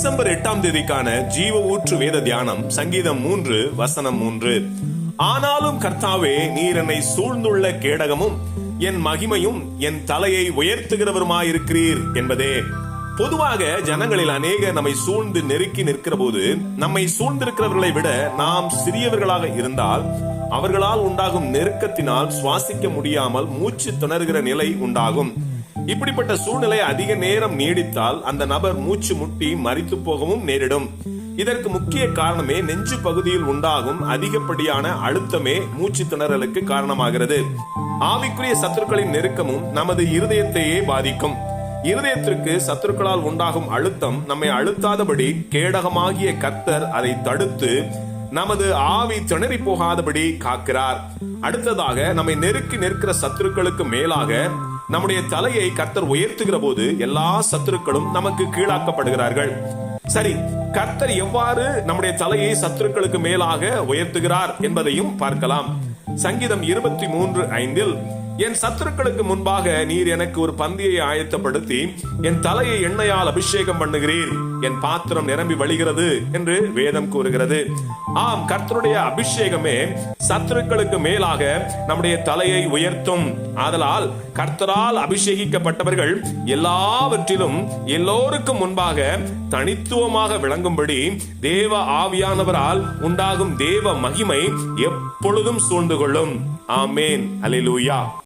December எட்டாம் தேதிக்கான ஜீவ ஊற்று வேத தியானம் சங்கீதம் மூன்று வசனம் மூன்று. ஆனாலும் கர்த்தாவே நீர் என்னை சூழ்ந்துள்ள கேடகமும் என் மகிமையும் என் தலையை உயர்த்துகிறவருமாயிருக்கிறீர் என்பதே. பொதுவாக ஜனங்களில் அநேக நம்மை சூழ்ந்து நெருக்கி நிற்கிற போது நம்மை சூழ்ந்திருக்கிறவர்களை விட நாம் சிறியவர்களாக இருந்தால் அவர்களால் உண்டாகும் நெருக்கத்தினால் சுவாசிக்க முடியாமல் மூச்சு திணறுகிற நிலை உண்டாகும். இப்படிப்பட்ட சூழ்நிலை அதிக நேரம் நீடித்தால் அந்த நபர் மூச்சு முட்டி மறித்து போகவும் நேரிடும். இதற்கு முக்கிய காரணமே நெஞ்சு பகுதியில் உண்டாகும் அதிகப்படியான அழுத்தமே மூச்சு திணறலுக்கு காரணமாகிறது. ஆவிக்குரிய சத்துருக்களின் நெருக்கமும் நமது இருதயத்தையே பாதிக்கும். இருதயத்திற்கு சத்துருக்களால் உண்டாகும் அழுத்தம் நம்மை அழுத்தாதபடி கேடகமாகிய கத்தர் அதை தடுத்து நமது ஆவி திணறி போகாதபடி காக்கிறார். அடுத்ததாக நம்மை நெருக்கி நிற்கிற சத்துருக்களுக்கு மேலாக நம்முடைய தலையை கர்த்தர் உயர்த்துகிற போது எல்லா சத்துருக்களும் நமக்கு கீழாக்கப்படுகிறார்கள். சரி கர்த்தர் எவ்வாறு நம்முடைய தலையை சத்துருக்களுக்கு மேலாக உயர்த்துகிறார் என்பதையும் பார்க்கலாம். சங்கீதம் இருபத்தி மூன்று ஐந்தில் என் சத்துருக்களுக்கு முன்பாக நீர் எனக்கு ஒரு பந்தியை ஆயத்தப்படுத்தி என் தலையை எண்ணெயால் அபிஷேகம் பண்ணுகிறீர். என் பாத்திரம் நிரம்பி வழிகிறது என்று வேதம் கூறுகிறது. ஆம் கர்த்தருடைய அபிஷேகமே சத்துருக்களுக்கு மேலாக நம்முடைய தலையை உயர்த்தும். ஆதலால் கர்த்தரால் அபிஷேகிக்கப்பட்டவர்கள் எல்லாவற்றிலும் எல்லோருக்கும் முன்பாக தனித்துவமாக விளங்கும்படி தேவ ஆவியானவரால் உண்டாகும் தேவ மகிமை எப்பொழுதும் சூழ்ந்து கொள்ளும். ஆமேன். அலிலூயா